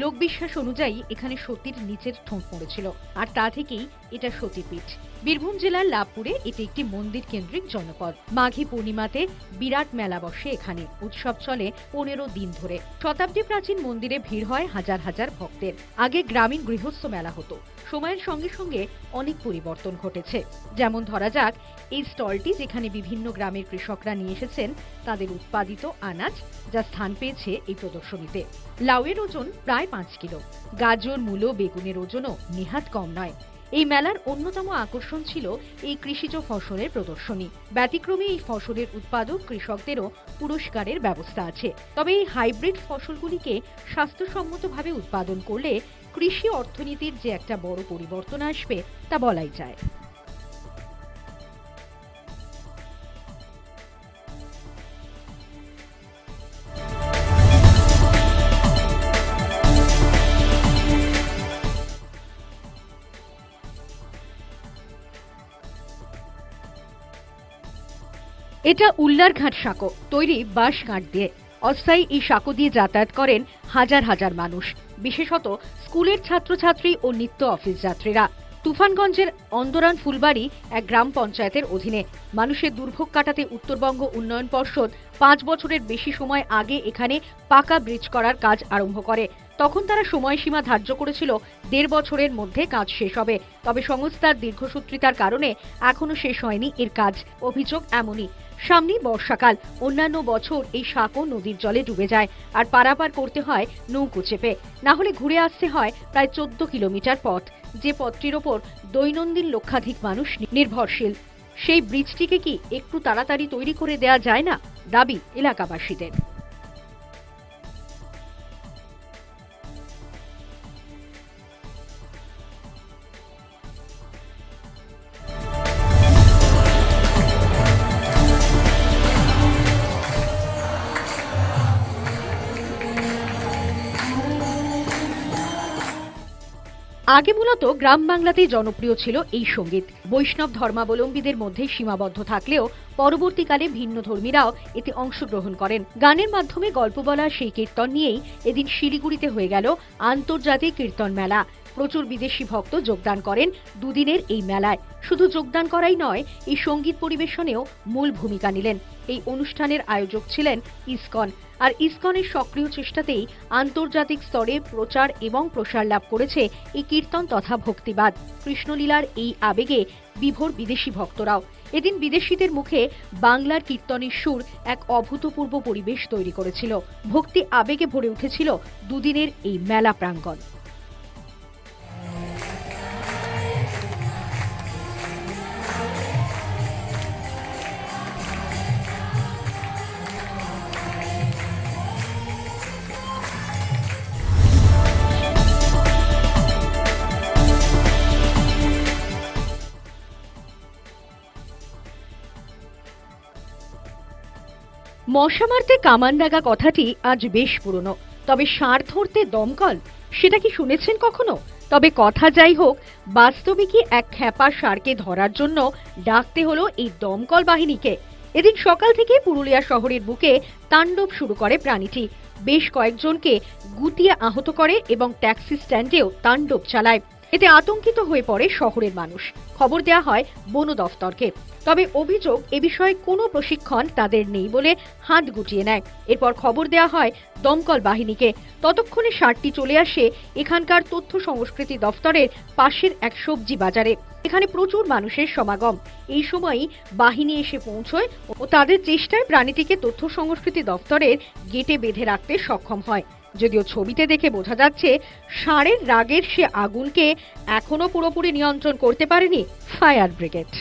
লোকবিশ্বাস অনুযায়ী এখানে সতীর নিচের ঠোঁট পড়েছিল। আর তা থেকেই এটা সতীপীঠ। বীরভূম জেলার লাভপুরে এটি একটি মন্দির কেন্দ্রিক জনপদ। মাঘী পূর্ণিমাতে বিরাট মেলা বসে এখানে। উৎসব চলে পনেরো দিন ধরে। শতাব্দী প্রাচীন মন্দিরে ভিড় হয় হাজার হাজার ভক্তের। আগে গ্রামীণ গৃহস্থ মেলা হতো। সময়ের সঙ্গে সঙ্গে অনেক পরিবর্তন ঘটেছে। যেমন ধরা যাক, এই স্টলটি যেখানে বিভিন্ন গ্রামের কৃষকরা নিয়ে এসেছেন, তাদের উৎপাদিত আনাজ যা স্থান পেয়েছে এই প্রদর্শনীতে। লাউয়ের ওজন প্রায় পাঁচ কিলো। গাজর, মূলো, বেগুনের ওজনও নেহাত কম নয়। এই মেলার অন্যতম আকর্ষণ ছিল এই কৃষিজ ফসলের প্রদর্শনী। ব্যতিক্রমী এই ফসলের উৎপাদক কৃষকদেরও পুরস্কারের ব্যবস্থা আছে। তবে এই হাইব্রিড ফসলগুলিকে স্বাস্থ্যসম্মতভাবে উৎপাদন করলে কৃষি অর্থনীতির যে একটা বড় পরিবর্তন আসবে তা বলাই যায়। এটা উল্লারঘাট সাঁকো, তৈরি বাঁশ কাঠ দিয়ে। অস্থায়ী এই সাঁকো দিয়ে যাতায়াত করেন হাজার হাজার মানুষ, বিশেষত স্কুলের ছাত্রছাত্রী ও নিত্য অফিস যাত্রীরা। তুফানগঞ্জের অন্দরান ফুলবাড়ি এক গ্রাম পঞ্চায়েতের অধীনে। মানুষের দুর্ভোগ কাটাতে উত্তরবঙ্গ উন্নয়ন পর্ষদ পাঁচ বছরের বেশি সময় আগে এখানে পাকা ব্রিজ করার কাজ আরম্ভ করে। তখন তারা সময়সীমা ধার্য করেছিল, দেড় বছরের মধ্যে কাজ শেষ হবে। তবে সংস্থার দীর্ঘসূত্রিতার কারণে এখনও শেষ হয়নি এর কাজ, অভিযোগ এমনই। সামনেই বর্ষাকাল, অন্যান্য বছর এই সাঁকো নদীর জলে ডুবে যায়, আর পারাপার করতে হয় নৌকো চেপে। না হলে ঘুরে আসতে হয় প্রায় চোদ্দ কিলোমিটার পথ, যে পথটির ওপর দৈনন্দিন লক্ষাধিক মানুষ নির্ভরশীল। সেই ব্রিজটিকে কি একটু তাড়াতাড়ি তৈরি করে দেয়া যায় না? দাবি এলাকাবাসীদের। আগে মূলত গ্রাম বাংলাতেই জনপ্রিয় ছিল এই সংগীত। বৈষ্ণব ধর্মাবলম্বীদের মধ্যে সীমাবদ্ধ থাকলেও পরবর্তীকালে ভিন্ন ধর্মীরাও এতে অংশগ্রহণ করেন। গানের মাধ্যমে গল্প বলা সেই কীর্তন নিয়েই এদিন শিলিগুড়িতে হয়ে গেল আন্তর্জাতিক কীর্তন মেলা। প্রচুর বিদেশি ভক্ত যোগদান করেন দুদিনের এই মেলায়। শুধু যোগদান করাই নয়, এই সংগীত পরিবেশনেও মূল ভূমিকা নিলেন। এই অনুষ্ঠানের আয়োজক ছিলেন ইসকন। আর ইসকনের সক্রিয় চেষ্টাতেই আন্তর্জাতিক স্তরে প্রচার এবং প্রসার লাভ করেছে এই কীর্তন তথা ভক্তিবাদ। কৃষ্ণলীলার এই আবেগে বিভোর বিদেশি ভক্তরাও। এদিন বিদেশিদের মুখে বাংলার কীর্তনের সুর এক অভূতপূর্ব পরিবেশ তৈরি করেছিল। ভক্তি আবেগে ভরে উঠেছিল দুদিনের এই মেলা প্রাঙ্গণ। মশা মারতে কামান দাগা কথাটি আজ বেশ পুরনো। তবে ষাঁড় ধরতে দমকল, সেটা কি শুনেছেন কখনো? তবে কথা যাই হোক বাস্তবে কি এক খ্যাপা ষাঁড়কে ধরার জন্য ডাকতে হলো এই দমকল বাহিনীকে। এদিন সকাল থেকে পুরুলিয়া শহরের বুকে তাণ্ডব শুরু করে প্রাণীটি। বেশ কয়েকজনকে গুটিয়ে আহত করে এবং ট্যাক্সি স্ট্যান্ডেও তাণ্ডব চালায়। এতে আতঙ্কিত হয়ে পড়ে শহরের মানুষ। খবর দেওয়া হয় বন দফতরকে। তবে অভিযোগ এ বিষয়ে কোনো প্রশিক্ষণ তাদের নেই বলে হাত গুটিয়ে নেয়। এরপর খবর দেওয়া হয় দমকল বাহিনীকে। ততক্ষণে সারটি চলে আসে এখানকার তথ্য সংস্কৃতি দফতরের পাশের এক সবজি বাজারে। এখানে প্রচুর মানুষের সমাগম। এই সময়ই বাহিনী এসে পৌঁছয় ও তাদের চেষ্টায় প্রাণীটিকে তথ্য সংস্কৃতি দফতরের গেটে বেঁধে রাখতে সক্ষম হয়। যদিও ছবিতে দেখে বোঝা যাচ্ছে, ষাঁড়ের রাগের সে আগুনকে এখনও পুরোপুরি নিয়ন্ত্রণ করতে পারেনি ফায়ার ব্রিগেড।